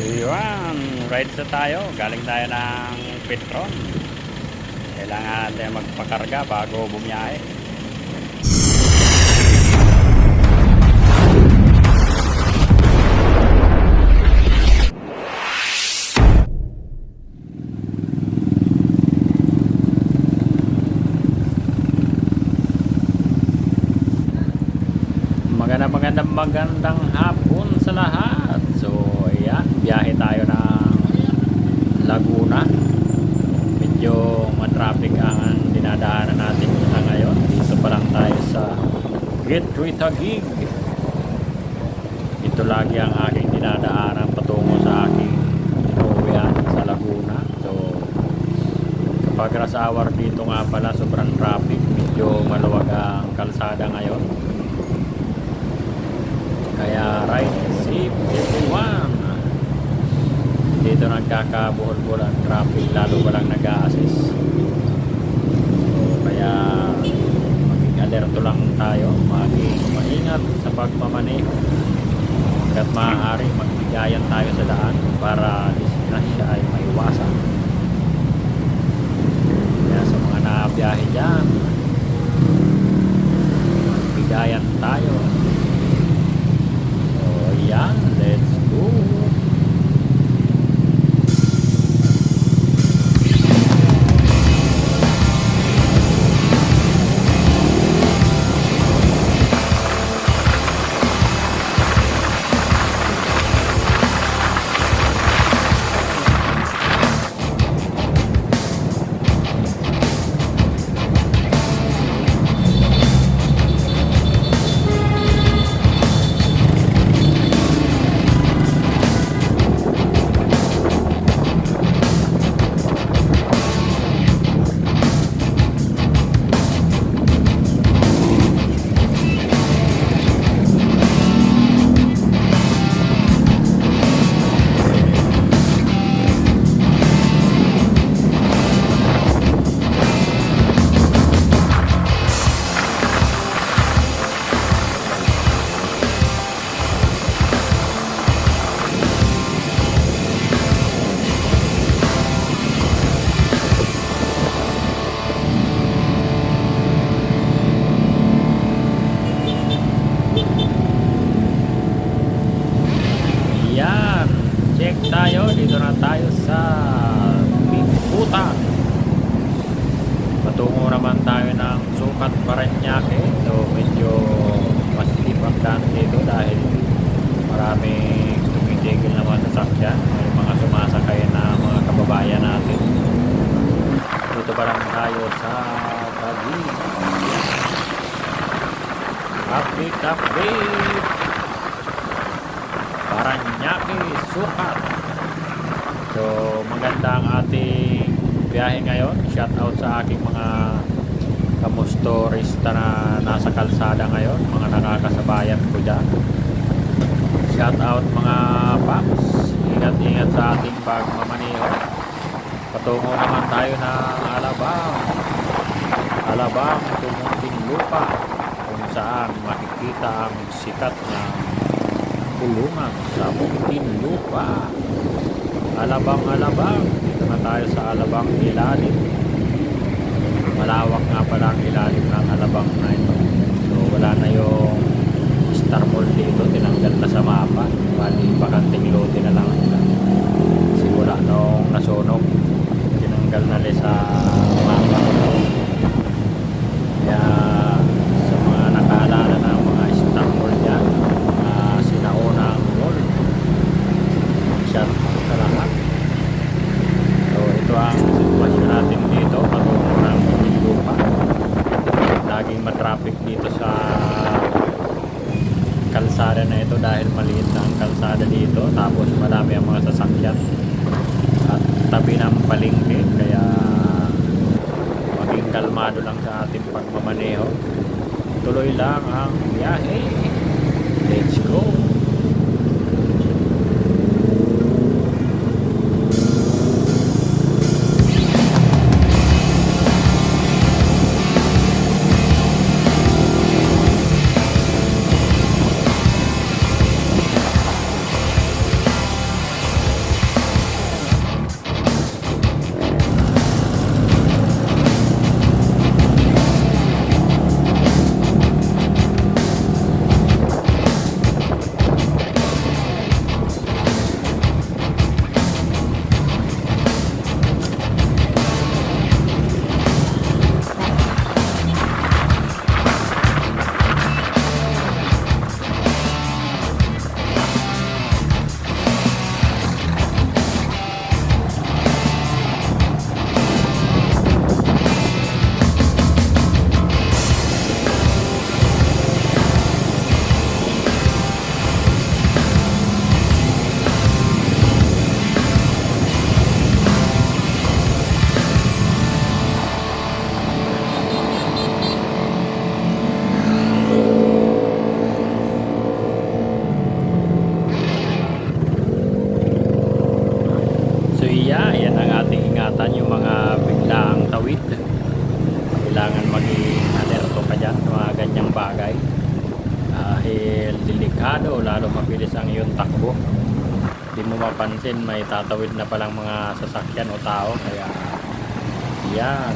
So yun, ride sa tayo. Galing tayo ng Petron. Kailangan natin magpakarga bago bumiyahe. Magandang magandang magandang hapon sa lahat. So, ayan, biyahe tayo ng Laguna. Medyo matraffic ang dinadaanan natin na ngayon. Dito pa lang tayo sa Gateway Taguig. Ito lagi ang aking dinadaanan patungo sa aking inuwian sa Laguna. So, kapag rush hour dito nga pala, sobrang traffic. Medyo maluwag ang kalsada ngayon. Kaya right safe everyone. Dito nagkakabuhol-buhol ang traffic lalo walang nag-a-assist. So, kaya maging alerto lang tayo, maging maingat sa pagmamaneho. Hanggat maaari magbigayan tayo sa daan para disgrasya ay maiwasan. Kaya sa mga nabiyahe dyan, magbigayan tayo. So, yan. Let's go. Naman tayo ng Sukat Paranaque. So medyo mas deep ang daan dito dahil maraming tumitigil naman sa sakyan. May mga sumasakay na mga kababayan natin. Dito pa lang tayo sa Taguig. Update, update! Paranaque Sukat. So, maganda ang ating biyahe ngayon. Shout out sa aking mga kamustorista na nasa kalsada ngayon, mga nakakasabayan ko dyan. Shout out mga paps. Ingat-ingat sa ating pagmamaniho. Patungo naman tayo ng Alabang. Alabang, tumunting lupa kung saan makikita ang sikat na kulungan sa Muntinlupa. Alabang Alabang. Dito na tayo sa Alabang Ilalim. Malawak nga pala ang ilalim ng Alabang na ito. So wala na yung Star Mall dito. Tinanggal na sa mapa. Bali bakanting lote na lang sila. Simula nung nasunog. Tinanggal na rin sa mapa. Kaya sa mga nakaalala ng mga Star Mall dyan, uh, sinaunang mall. Shout out sa lahat. So ito ang sitwasyon natin dito patungo ng Lupa. Laging matraffic dito sa kalsada na ito dahil maliit ang kalsada dito. Tapos marami ang mga sasakyan at tabi ng palengke. Kaya maging kalmado lang sa ating pagmamaneho. Tuloy lang ang biyahe. Let's go iingatan yung mga biglaang tawid. Kailangan maging alerto ka dyan sa mga ganyang bagay. Dahil delikado, lalo mabilis ang iyong takbo. Hindi mo mapansin, may tatawid na palang mga sasakyan o tao. Kaya, yan,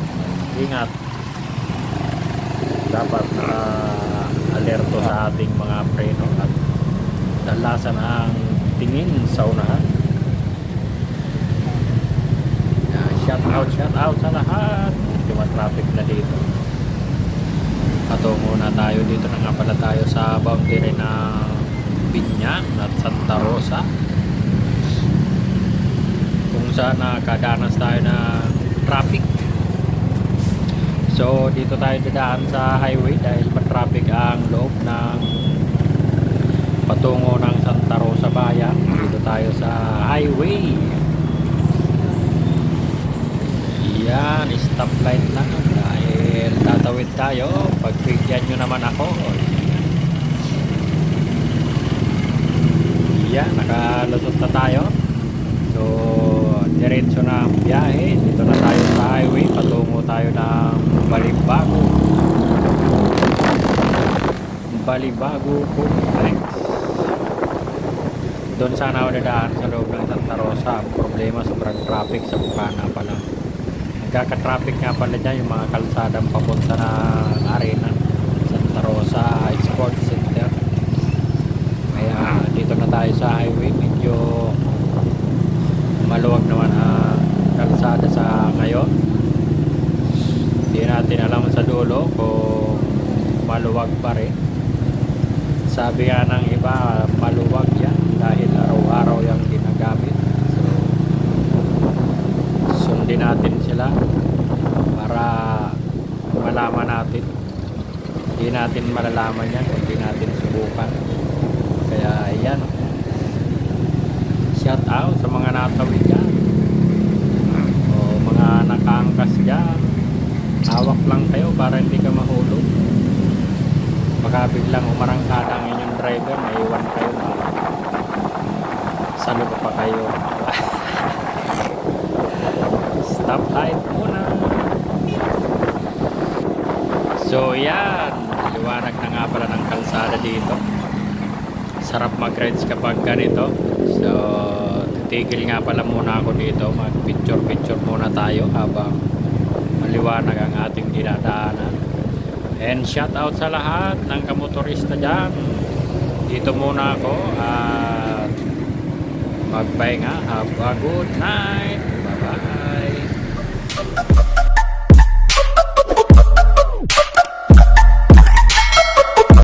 ingat. Dapat na alerto sa ating mga preno at dalasan ang tingin sa unahan. Shout out, shout out sa lahat. Tumatraffic na dito. Patungo na tayo dito na nga pala tayo sa boundary ng Binyan at Santa Rosa. Kung saan nakadanas tayo ng traffic. So dito tayo dadaan sa highway dahil matraffic ang loob ng patungo ng Santa Rosa Bayan. Dito tayo sa highway. Yan, stoplight lang dahil tatawid tayo. Pagbigyan nyo naman ako. Yan, nakalusot na tayo. So, diretso na ang biyahe. Dito na tayo sa highway. Patungo tayo ng Balibago. Balibago Complex. Doon sana ako dadaan sa loob ng Santa Rosa. Ang problema, sobrang traffic sa Bukana pa lang. Nagkaka-traffic nga pala dyan yung mga kalsadang papunta ng arena. Santa Rosa Sports Center. Kaya dito na tayo sa highway. Medyo maluwag naman ang kalsada sa ngayon. Hindi natin alam sa dulo kung maluwag pa rin. Sabi nga ng iba, maluwag yan dahil araw-araw yung ginagamit. Sundin natin sila para malaman natin. Hindi natin malalaman yan hindi natin subukan. Kaya, ayan. Shout out sa mga natawid dyan. O mga nakaangkas dyan. Hawak lang kayo para hindi ka mahulog. Baka biglang umarangkada ang inyong driver, naiwan kayo. Salo pa kayo. Stop light muna. So yan, liwanag na nga pala ng kalsada dito. Sarap mag-rides kapag ganito. So, titigil nga pala muna ako dito. Mag-picture-picture muna tayo habang maliwanag ang ating dinadaanan. And shout out sa lahat ng kamotorista dyan. Dito muna ako at magpahinga. Have a good night.